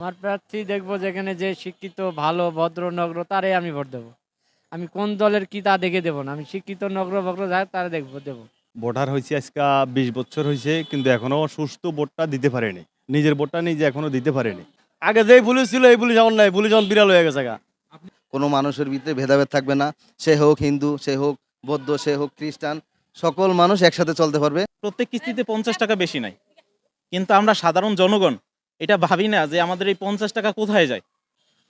আমার প্রার্থী দেখব যেখানে যে শিক্ষিত ভালো ভদ্র নগ্র তারে আমি ভোট দেবো। আমি কোন দলের কি তা দেখে দেবো না। আমি শিক্ষিত নগ্র ভদ্র যাই তারা দেখব দেবো। ভোটার হয়েছে আজকে বিশ বছর হয়েছে কিন্তু এখনও সুস্থ ভোটটা দিতে পারেনি। নিজের ভোটটা নিজে এখনও দিতে পারেনি। আগে যেই পুলিশ ছিল এই পুলিশ এখন নাই পুলিশ এখন বিড়াল হয়ে গেছে গা। কোনো মানুষের ভিতরে ভেদাভেদ থাকবে না। সে হোক হিন্দু সে হোক বৌদ্ধ সে হোক খ্রিস্টান সকল মানুষ একসাথে চলতে পারবে। প্রত্যেক কিস্তিতে পঞ্চাশ টাকা বেশি নাই। কিন্তু আমরা সাধারণ জনগণ এটা ভাবি না যে আমাদের এই পঞ্চাশ টাকা কোথায় যায়?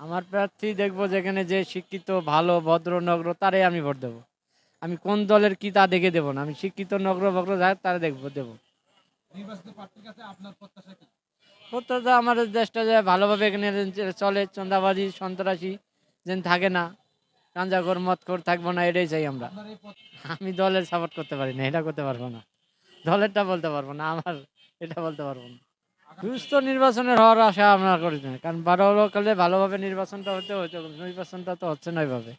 আমার প্রার্থী দেখব যেখানে যে শিক্ষিত ভালো ভদ্র নগ্র তারে আমি ভোট দেবো। আমি কোন দলের কি তা দেখে দেবো না। আমি শিক্ষিত নগ্র ভদ্র যাই তারা দেখব দেবো। প্রত্যাশা আমাদের দেশটা যে ভালোভাবে এখানে চলে চন্দাবাজি সন্ত্রাসী যেন থাকে না গাঞ্জাখোর মদখোর থাকব না এটাই চাই আমরা। আমি দলের সাপোর্ট করতে পারি না এটা করতে পারব না। দলেরটা বলতে পারব না আমার এটা বলতে পারব না। সুস্থ নির্বাচনের হওয়ার আশা আমরা করি না, কারণ বারো কালে ভালোভাবে নির্বাচনটা হতে হচ্ছে নির্বাচনটা তো হচ্ছে না ওইভাবে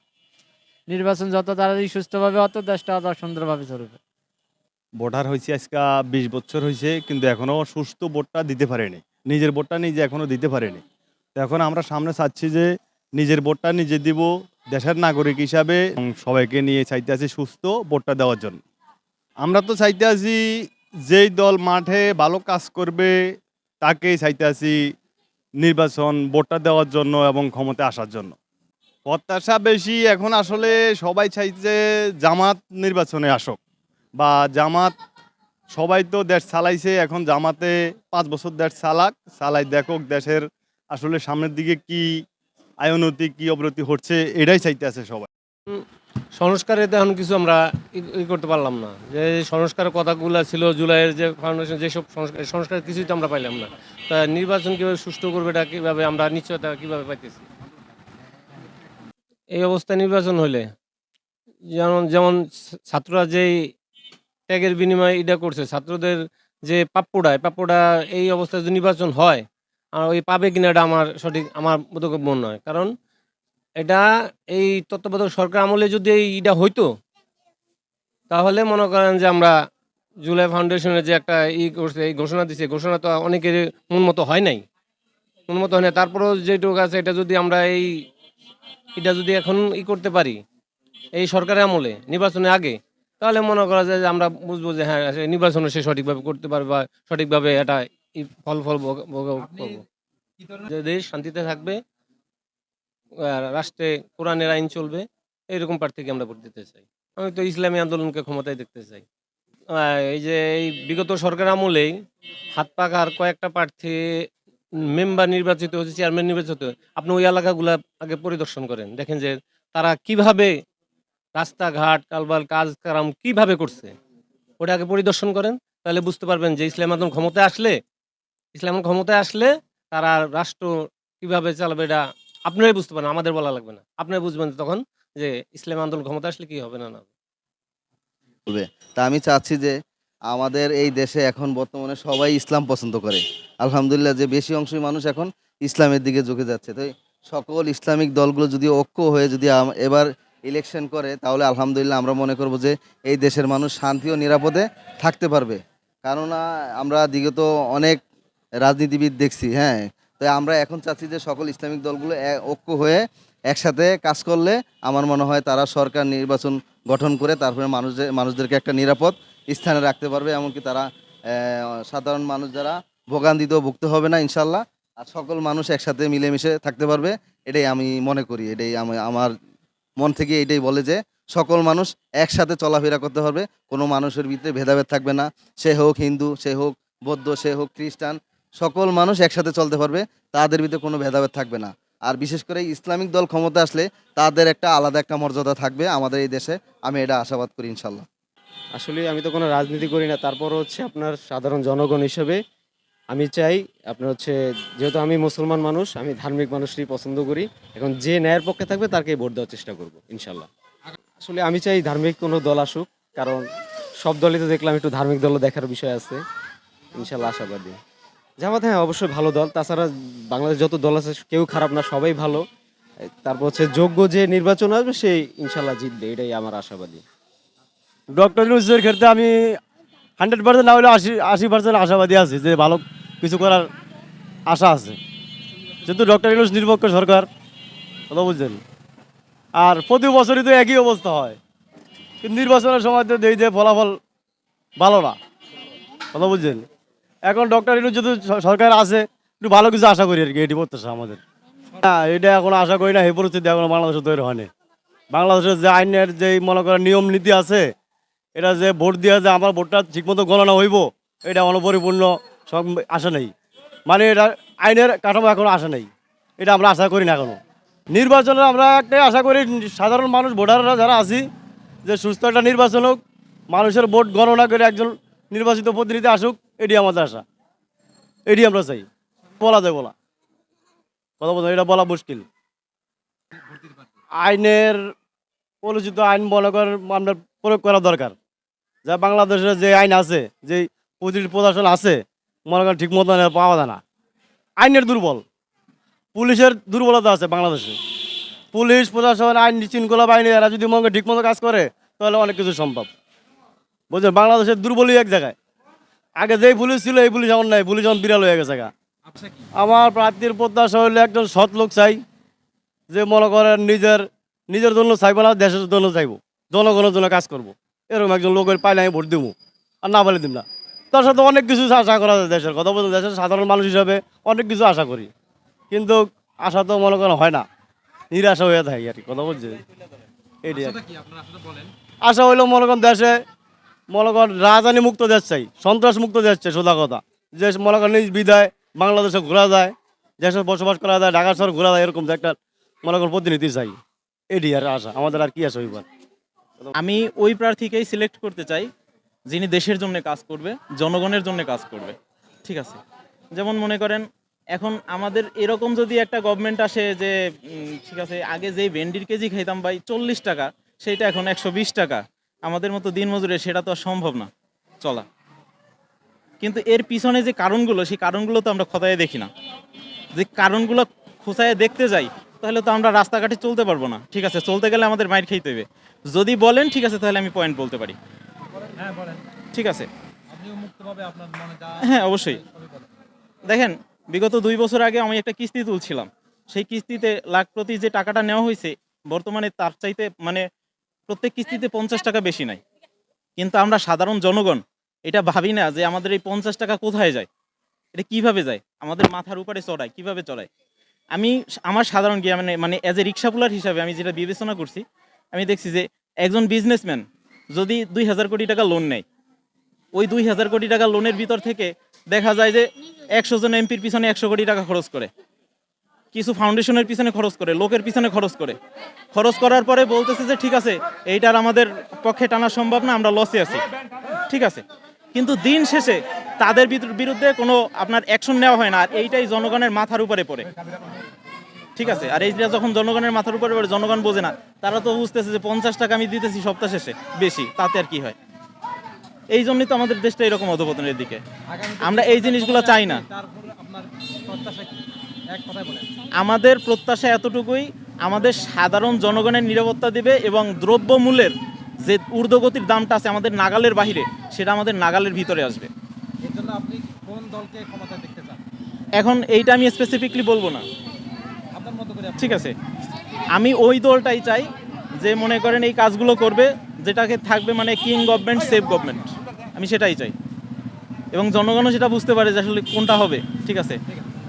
নির্বাচন যত তাড়াতাড়ি সুস্থভাবে অত দেশটা অত সুন্দরভাবে চলবে। ভোটার হয়েছে আজকে বিশ বছর হয়েছে, কিন্তু এখনও সুস্থ ভোটটা দিতে পারেনি। নিজের ভোটটা নিজে এখনও দিতে পারেনি। এখন আমরা সামনে চাচ্ছি যে নিজের ভোটটা নিজে দিব দেশের নাগরিক হিসাবে সবাইকে নিয়ে চাইতে আছি সুস্থ ভোটটা দেওয়ার জন্য। আমরা তো চাইতে আছি যেই দল মাঠে ভালো কাজ করবে তাকেই চাইতে আছি নির্বাচন ভোটটা দেওয়ার জন্য এবং ক্ষমতা আসার জন্য। প্রত্যাশা বেশি এখন আসলে সবাই চাইছে জামাত নির্বাচনে আসক। বা জামাত, সবাই তো দেশ চালাইছে, এখন জামাতে পাঁচ বছর দেশ চালাক। চালাই দেখুক দেশের আসলে সামনের দিকে কি আয়নতি, কি অবনতি হচ্ছে, এটাই চাইতে আছে সবাই সংস্কারে তো এখন কিছু আমরা ই- করতে পারলাম না। যে সংস্কারের কথাগুলো ছিল জুলাইয়ের যে ফাউন্ডেশন যেসব সংস্কার সংস্কার কিছুই তো আমরা পাইলাম না। তা নির্বাচন কীভাবে সুষ্ঠু করবে, এটা কীভাবে আমরা নিশ্চয়তা কীভাবে পাইতেছি? এই অবস্থায় নির্বাচন হলে যেমন যেমন ছাত্ররা যেই ত্যাগের বিনিময়ে এটা করছে, ছাত্রদের যে প্রাপ্যটা প্রাপ্যটা এই অবস্থায় যদি নির্বাচন হয়, আর ওই পাবে কিনা এটা আমার সঠিক আমার বোধগম্য নয় কারণ এটা এই তত্ত্বাবধায়ক সরকার আমলে যদি এই ইটা হইতো তাহলে মনে করেন যে আমরা জুলাই ফাউন্ডেশনের যে একটা ই করছে এই ঘোষণা দিছে ঘোষণা তো অনেকের মন মতো হয় নাই। মন মতো হয় না তারপরেও যেটুকু আছে এটা যদি আমরা এই এটা যদি এখন ই করতে পারি এই সরকারের আমলে নির্বাচনের আগে তাহলে মনে করা যায় যে আমরা বুঝব যে হ্যাঁ নির্বাচনে সে সঠিকভাবে করতে পারবে বা সঠিকভাবে এটা ফল ফল ভোগ- যে দেশ শান্তিতে থাকবে রাষ্ট্রে কোরআনের আইন চলবে, এইরকম প্রার্থীকে আমরা ভোট দিতে চাই। আমি তো ইসলামী আন্দোলনকে ক্ষমতায় দেখতে চাই। এই যে এই বিগত সরকার আমলেই হাত পাকার কয়েকটা প্রার্থী মেম্বার নির্বাচিত হচ্ছে চেয়ারম্যান নির্বাচিত আপনি ওই এলাকাগুলো আগে পরিদর্শন করেন, দেখেন যে তারা কীভাবে রাস্তাঘাট, কালবাল, কাজ কারাম কীভাবে করছে। ওটা আগে পরিদর্শন করেন, তাহলে বুঝতে পারবেন যে ইসলাম আন্দোলন ক্ষমতায় আসলে, ইসলাম ক্ষমতায় আসলে তারা রাষ্ট্র কীভাবে চালাবে এটা আপনারাই বুঝতে পারেন, আমাদের বলা লাগবে না। আপনারাই বুঝবেন তখন যে ইসলাম আন্দোলন ক্ষমতা আসলে কি হবে না না হবে। তা আমি চাচ্ছি যে আমাদের এই দেশে এখন বর্তমানে সবাই ইসলাম পছন্দ করে। আলহামদুলিল্লাহ যে বেশি অংশই মানুষ এখন ইসলামের দিকে ঝুঁকে যাচ্ছে। তো সকল ইসলামিক দলগুলো যদি ঐক্য হয়ে যদি এবার ইলেকশন করে, তাহলে আলহামদুলিল্লাহ আমরা মনে করব যে এই দেশের মানুষ শান্তি ও নিরাপদে থাকতে পারবে। কেননা আমরা বিগত অনেক রাজনীতিবিদ দেখছি হ্যাঁ? তাই আমরা এখন চাচ্ছি যে সকল ইসলামিক দলগুলো ঐক্য হয়ে একসাথে কাজ করলে আমার মনে হয় তারা সরকার নির্বাচন গঠন করে তারপরে মানুষদের মানুষদেরকে একটা নিরাপদ স্থানে রাখতে পারবে, এমনকি তারা সাধারণ মানুষ যারা ভোগান্তিতেও ভুগতে হবে না, ইনশাল্লাহ। আর সকল মানুষ একসাথে মিলেমিশে থাকতে পারবে, এটাই আমি মনে করি, এটাই আমি আমার মন থেকে এটাই বলে যে সকল মানুষ একসাথে চলাফেরা করতে পারবে, কোনো মানুষের ভিতরে ভেদাভেদ থাকবে না। সে হোক হিন্দু, সে হোক বৌদ্ধ, সে হোক খ্রিস্টান সকল মানুষ একসাথে চলতে পারবে, তাদের ভিতরে কোনো ভেদাভেদ থাকবে না। আর বিশেষ করে ইসলামিক দল ক্ষমতা আসলে তাদের একটা আলাদা একটা মর্যাদা থাকবে আমাদের এই দেশে। আমি এটা আশাবাদ করি ইনশাল্লাহ আসলে আমি তো কোনো রাজনীতি করি না, তারপর হচ্ছে আপনার সাধারণ জনগণ হিসেবে আমি চাই আপনার হচ্ছে, যেহেতু আমি মুসলমান মানুষ, আমি ধার্মিক মানুষই পছন্দ করি, এখন যে ন্যায়ের পক্ষে থাকবে তারকেই ভোট দেওয়ার চেষ্টা করব ইনশাল্লাহ আসলে আমি চাই ধার্মিক কোনো দল আসুক, কারণ সব দলই তো দেখলাম একটু ধার্মিক দলও দেখার বিষয় আছে ইনশাল্লাহ আশাবাদী। জামাত হ্যাঁ অবশ্যই ভালো দল। তাছাড়া বাংলাদেশ যত দল আছে, কেউ খারাপ না, সবাই ভালো। তারপর হচ্ছে যোগ্য যে নির্বাচন আসবে, সেই ইনশাল্লাহ জিতবে, এটাই আমার আশাবাদী। ডক্টর ইউনুসের ক্ষেত্রে আমি হান্ড্রেড পার্সেন্ট না হলে আশি আশি পার্সেন্ট আশাবাদী আছি যে ভালো কিছু করার আশা আছে। যেহেতু ডক্টর ইউনুস নিরপেক্ষ সরকার, কথা বুঝছেন আর প্রতি বছরই তো একই অবস্থা হয়। কিন্তু নির্বাচনের সময় তো দেই যে ফলাফল ভালো না, কথা বুঝছেন এখন ডক্টর যেহেতু স- সরকার আছে, একটু ভালো কিছু আশা করি আর কি, এটি করতেছে আমাদের। না, এটা এখন আশা করি না, এই পরিস্থিতি এখন বাংলাদেশে তৈরি হয়নি বাংলাদেশের যে আইনের যে মনে করেন নিয়ম নীতি আছে, এটা যে ভোট দিয়ে যে আমার ভোটটা ঠিকমতো গণনা হইব, এটা অনপরিপূর্ণ সব আশা নেই। মানে এটা আইনের কাঠামো এখনও আসে নাই, এটা আমরা আশা করি না এখনও। নির্বাচনে আমরা একটাই আশা করি, সাধারণ মানুষ, ভোটাররা যারা আছি, যে সুস্থ একটা নির্বাচন হোক, মানুষের ভোট গণনা করে একজন নির্বাচিত প্রতিনিধি আসুক এটি আমাদের আশা। এটি আমরা চাই। বলা যায় বলা। কথা বলতে এটা বলা মুশকিল। আইনের পরিচিত আইন মনে করেন আমরা প্রয়োগ করা দরকার। যা বাংলাদেশের যে আইন আছে, যে প্রতিটি প্রশাসন আছে, মনে করেন ঠিক মতো পাওয়া যায় না। আইনের দুর্বল। পুলিশের দুর্বলতা আছে বাংলাদেশে। পুলিশ প্রশাসন আইন শৃঙ্খলা বাহিনী, এরা যদি মনে ঠিক মতো কাজ করে, তাহলে অনেক কিছু সম্ভব। বুঝলেন? বাংলাদেশের দুর্বলই এক জায়গায়। আগে যেই পুলিশ ছিল এই পুলিশ এখন নাই। পুলিশ এখন বিড়াল হয়ে গেছে গা। আমার প্রার্থীর প্রত্যাশা হইলে একজন সৎ লোক চাই যে মনে করেন নিজের নিজের জন্য চাইব না দেশের জন্য চাইব। জনগণের জন্য কাজ করব। এরকম একজন লোকের পাইলে আমি ভোট দেবো আর না পাইলে দিব না। তার সাথে অনেক কিছু আশা করা যায় দেশের কথা বলতে। দেশের সাধারণ মানুষ হিসাবে অনেক কিছু আশা করি। কিন্তু আশা তো মনে করেন হয় না। নিরাশা হয়ে থাকে আর কি কথা বলছে। এটাই আশা হইল মনে করেন দেশে মনে করেন রাজধানী মুক্ত দেশ চাই, সন্ত্রাস মুক্ত দেশ চাই কথা। যে মনে করেন নিজ বিদায় বাংলাদেশে ঘোরা যায়, দেশে বসবাস করা যায়, ঢাকা শহর ঘোরা যায়, এরকম একটা মনে করেন প্রতিনিধি চাই। এটি আর আশা। আমাদের আর কি আছে হইবার আমি ওই প্রার্থীকেই সিলেক্ট করতে চাই, যিনি দেশের জন্য কাজ করবে, জনগণের জন্য কাজ করবে। ঠিক আছে? যেমন মনে করেন, এখন আমাদের এরকম যদি একটা গভর্নমেন্ট আসে যে ঠিক আছে, আগে যেই ভেন্ডির কেজি খাইতাম ভাই চল্লিশ টাকা, সেইটা এখন একশো বিশ টাকা। আমাদের মতো দিনমজুরে সেটা তো আর সম্ভব না। চলা। কিন্তু এর পিছনে যে কারণগুলো সেই কারণগুলো তো আমরা খতায় দেখি না। যে কারণগুলো খোঁচায় দেখতে যাই তাহলে তো আমরা রাস্তাঘাটে চলতে পারব না। ঠিক আছে চলতে গেলে আমাদের মাইর খাইতে হবে যদি বলেন ঠিক আছে তাহলে আমি পয়েন্ট বলতে পারি। ঠিক আছে। হ্যাঁ অবশ্যই। দেখেন বিগত দুই বছর আগে আমি একটা কিস্তি তুলছিলাম। সেই কিস্তিতে লাখ প্রতি যে টাকাটা নেওয়া হয়েছে বর্তমানে তার চাইতে মানে প্রত্যেক কিস্তিতে পঞ্চাশ টাকা বেশি নাই। কিন্তু আমরা সাধারণ জনগণ, এটা ভাবি না যে আমাদের এই পঞ্চাশ টাকা কোথায় যায়? এটা কীভাবে যায়? আমাদের মাথার উপরে চড়ায়, কীভাবে চড়ায়? আমি আমার সাধারণ মানে মানে অ্যাজ এ রিক্সাপুলার হিসাবে আমি যেটা বিবেচনা করছি, আমি দেখছি যে একজন বিজনেসম্যান যদি দুই হাজার কোটি টাকা লোন নেয়, ওই দুই হাজার কোটি টাকা লোনের ভিতর থেকে দেখা যায় যে একশো জন এমপির পিছনে একশো কোটি টাকা খরচ করে। কিছু ফাউন্ডেশনের পিছনে খরচ করে, লোকের পিছনে খরচ করে। খরচ করার পরে বলতেছে যে, ঠিক আছে এইটার আমাদের পক্ষে টানা সম্ভব না, আমরা লসে আছি। ঠিক আছে। কিন্তু দিন শেষে তাদের বিরু- বিরুদ্ধে কোনো আপনার অ্যাকশন নেওয়া হয় না, আর এইটাই জনগণের মাথার উপরে পড়ে। ঠিক আছে? আর এইটা যখন জনগণের মাথার উপরে পড়ে, জনগণ বোঝে না। তারা তো বুঝতেছে যে, পঞ্চাশ টাকা আমি দিতেছি সপ্তাহ শেষে, বেশি, তাতে আর কি হয়? এই জন্যই তো আমাদের দেশটা এরকম অধপতনের দিকে। আমরা এই জিনিসগুলো চাই না। আমাদের প্রত্যাশা এতটুকুই আমাদের সাধারণ জনগণের নিরাপত্তা দিবে এবং দ্রব্যমূল্যের যে ঊর্ধ্বগতির দামটা আছে আমাদের নাগালের বাহিরে সেটা আমাদের নাগালের ভিতরে আসবে। এখন এইটা আমি স্পেসিফিকলি বলব না। ঠিক আছে। আমি ওই দলটাই চাই যে মনে করেন এই কাজগুলো করবে যেটাকে থাকবে মানে কিং গভর্নমেন্ট সেফ গভর্নমেন্ট আমি সেটাই চাই। এবং জনগণও সেটা বুঝতে পারে যে আসলে কোনটা হবে। ঠিক আছে।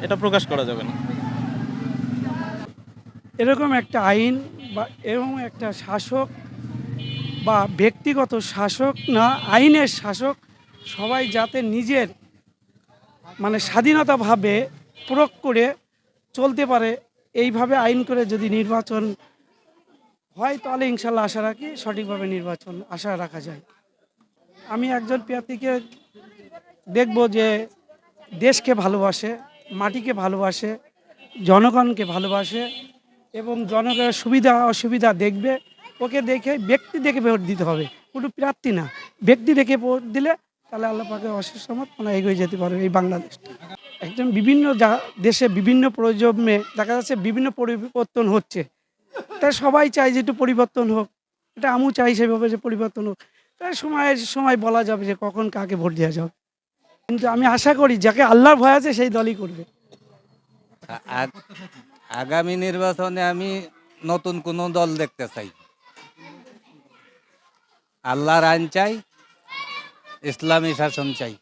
এটা প্রকাশ করা যাবে না। এরকম একটা আইন বা এরকম একটা শাসক বা ব্যক্তিগত শাসক না, আইনের শাসক সবাই যাতে নিজের মানে স্বাধীনতাভাবে প্রয়োগ করে চলতে পারে, এইভাবে আইন করে যদি নির্বাচন হয়, তাহলে ইনশাল্লাহ আশা রাখি সঠিকভাবে নির্বাচন আশা রাখা যায়। আমি একজন প্রার্থীকে দেখব যে দেশকে ভালোবাসে মাটিকে ভালোবাসে, জনগণকে ভালোবাসে এবং জনগণের সুবিধা, অসুবিধা দেখবে, ওকে দেখে ব্যক্তি দেখে ভোট দিতে হবে। কোনো প্রার্থী না। ব্যক্তি দেখে ভোট দিলে তাহলে আল্লাহ পাকে অশেষ সমত মানে এগিয়ে যেতে পারবে এই বাংলাদেশটা। একজন বিভিন্ন দেশে বিভিন্ন প্রজন্মে দেখা যাচ্ছে বিভিন্ন পরিবর্তন হচ্ছে। তাই সবাই চায় যে একটু পরিবর্তন হোক। এটা আমিও চাই সেভাবে যে পরিবর্তন হোক। তাই সময়ের সময় বলা যাবে যে কখন কাকে ভোট দেওয়া যাবে। কিন্তু আমি আশা করি যাকে আল্লাহর ভয় আছে সেই দলই করবে। আগামী নির্বাচনে আমি নতুন কোন দল দেখতে চাই। আল্লাহর আইন চাই ইসলামী শাসন চাই।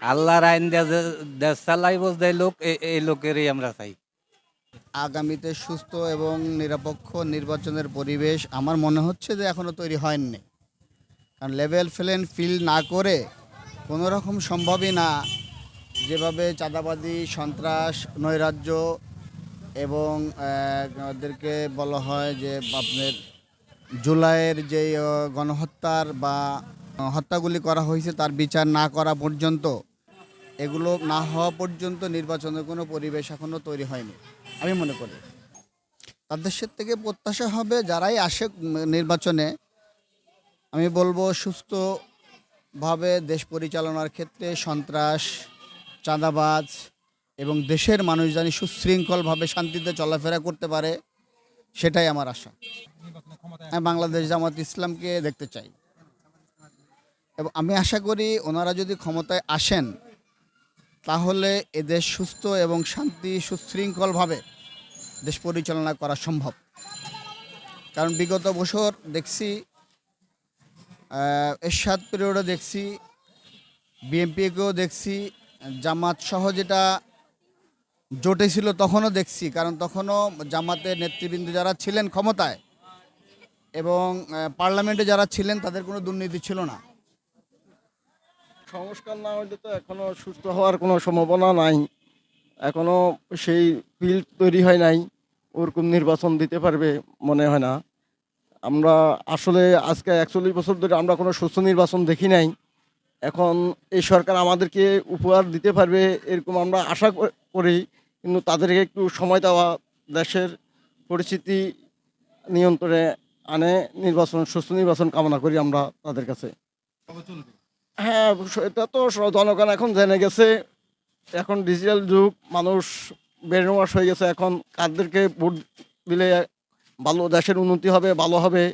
আল্লাহর আইন যে- দেশ চালাই বোঝাই লোক এ- এই লোকেরই আমরা চাই। আগামীতে সুস্থ এবং নিরপেক্ষ নির্বাচনের পরিবেশ আমার মনে হচ্ছে যে এখনও তৈরি হয়নি। কারণ লেভেল ফ্লেন ফিল না করে কোনো রকম সম্ভবই না। যেভাবে চাঁদাবাদি সন্ত্রাস, নৈরাজ্য এবং ওদেরকে বলা হয় যে আপনার জুলাইয়ের যে গণহত্যার বা হত্যাগুলি করা হয়েছে তার বিচার না করা পর্যন্ত, এগুলো না হওয়া পর্যন্ত নির্বাচনের কোনো পরিবেশ এখনও তৈরি হয়নি, আমি মনে করি। তাদের থেকে প্রত্যাশা হবে, যারাই আসে নির্বাচনে, আমি বলব সুস্থভাবে দেশ পরিচালনার ক্ষেত্রে সন্ত্রাস, চাঁদাবাজ এবং দেশের মানুষ জানি সুশৃঙ্খলভাবে শান্তিতে চলাফেরা করতে পারে, সেটাই আমার আশা। আমি বাংলাদেশ জামাত ইসলামকে দেখতে চাই। এবং আমি আশা করি ওনারা যদি ক্ষমতায় আসেন, তাহলে এদেশ সুস্থ এবং শান্তি সুশৃঙ্খলভাবে দেশ পরিচালনা করা সম্ভব। কারণ বিগত বছর দেখছি এরশাদ পিরিয়ডও দেখছি, বিএনপিকেও দেখছি, জামাত সহ যেটা জোটে ছিল তখনও দেখছি, কারণ তখনও জামাতের নেতৃবৃন্দ যারা ছিলেন ক্ষমতায় এবং পার্লামেন্টে যারা ছিলেন তাদের কোনো দুর্নীতি ছিল না। সংস্কার না হলে তো এখনও সুস্থ হওয়ার কোনো সম্ভাবনা নাই। এখনও সেই ফিল্ড তৈরি হয় নাই, ওরকম নির্বাচন দিতে পারবে মনে হয় না। আমরা আসলে আজকে একচল্লিশ বছর ধরে আমরা কোনো সুস্থ নির্বাচন দেখি নাই। এখন এই সরকার আমাদেরকে উপহার দিতে পারবে এরকম আমরা আশা করি, কিন্তু তাদেরকে একটু সময় দেওয়া, দেশের পরিস্থিতি নিয়ন্ত্রণে আনে, নির্বাচন, সুস্থ নির্বাচন কামনা করি আমরা তাদের কাছে। হ্যাঁ এটা তো জনগণ এখন জেনে গেছে। এখন ডিজিটাল যুগ, মানুষ ওয়াশ হয়ে গেছে। এখন কাদেরকে ভোট দিলে ভালো দেশের উন্নতি হবে, ভালো হবে।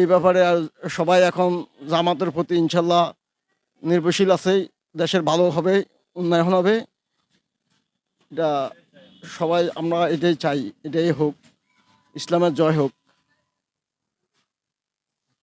এই ব্যাপারে আর সবাই এখন জামাতের প্রতি ইনশাল্লাহ নির্ভরশীল আছে, দেশের ভালো হবে, উন্নয়ন হবে। এটা সবাই, আমরা এটাই চাই, এটাই হোক। ইসলামের জয় হোক।